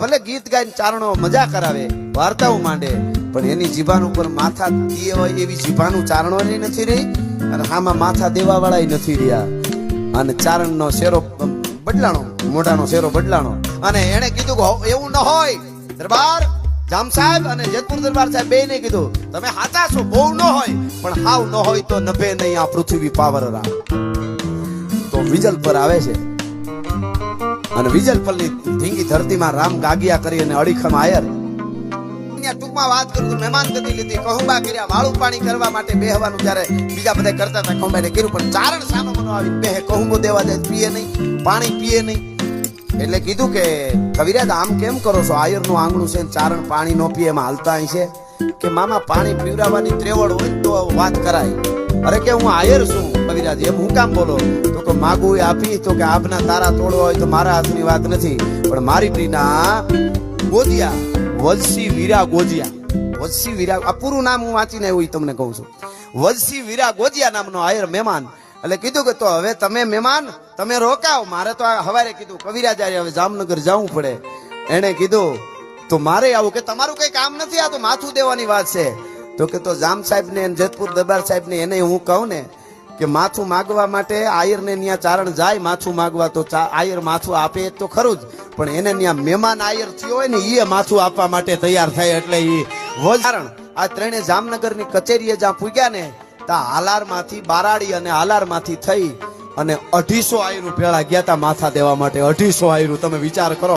ભલે ગીત ગાઈને ચારણો મજા કરાવે, વાર્તાઓ માંડે, પણ એની જીભાન ઉપર માથા દીએ હોય એવી જીભાનું ચારણો નથી રહી અને હામાં માથા દેવા વાળા નથી રહ્યા. અને ચારણનો શેરો બદલાણો, મોઢાનો શેરો બદલાણો. અને એને કીધું એવું ન હોય. દરબાર, જામ સાહેબ અને જેતપુર દરબાર સાહેબ બે ને કીધું, તમે હાચા છો, બહુ ન હોય, પણ હાવ ન હોય તો નભે નહીં આ પૃથ્વી પાવર રા તો વિજલ પર આવે છે. અને વિજલપલ્લી ધીંગી ધરતીમાં રામ ગાગિયા કરી અને અડીખમ આયર. ટૂંકમાં વાત કરું તો મહેમાન ગતિ લીધી. કહુંબા કર્યા, વાળું પાણી કરવા માટે બેહવાનું જ્યારે બીજા બધા કરતા હતા કહુંબાને કર્યું પણ ચારણ સામે મનો આવી બેહે કહુંબો દેવા જાય, પીએ નહીં, પાણી પીએ નહીં. એટલે કીધું કે, કવિરાજ, આમ કેમ કરો છો? આયરનું આંગણું છે ચારણ પાણી નો પીએ, એમાં હાલતા અહીં છે. કે, મામા, પાણી પીવડાવવાની ત્રેવડ હોય તો વાત કરાય. અરે કે, હું આયર છું. કવિરાજ એમ હું કામ બોલો? તો કે માગું એ આપી, તો કે આપના તારા તોડવા હોય તો મારા હાથની વાત નથી. પણ મારી પ્રીના ગોજિયા વલસી વીરા ગોજિયા. વલસી વીરા, આ પૂરું નામ હું વાંચીને એવું તમને કહું છું. વલસી વીરા ગોજિયા નામનો આયર મહેમાન. એટલે કીધું કે તો હવે તમે મહેમાન, તમે રોકાવ મારે તો હવારે કીધું કવિરાજ હવે જામનગર જવું પડે. એણે કીધું, તો મારે આવું કે તમારું કઈ કામ નથી? આ તો માથું દેવાની વાત છે. તો કે તો જામ સાહેબ ને જેતપુર દરબાર સાહેબ ને એને હું કહું ને કે માથું માગવા માટે આયર ને ત્યાં ચારણ જાય, માથું માગવા તો આયર માથું આપે તો ખરું જ. પણ એને ત્યાં મહેમાન આયર થયો હોય ને એ માથું આપવા માટે તૈયાર થાય એટલે એ ચારણ આ ત્રણે જામનગરની કચેરીએ જ્યાં પૂગ્યા ને, ત્યાં હાલારમાંથી બારાડી અને હાલારમાંથી થઈ અને અઢીસો આયરું ભેળા ગયા તા માથા દેવા માટે. અઢીસો આયરું, તમે વિચાર કરો.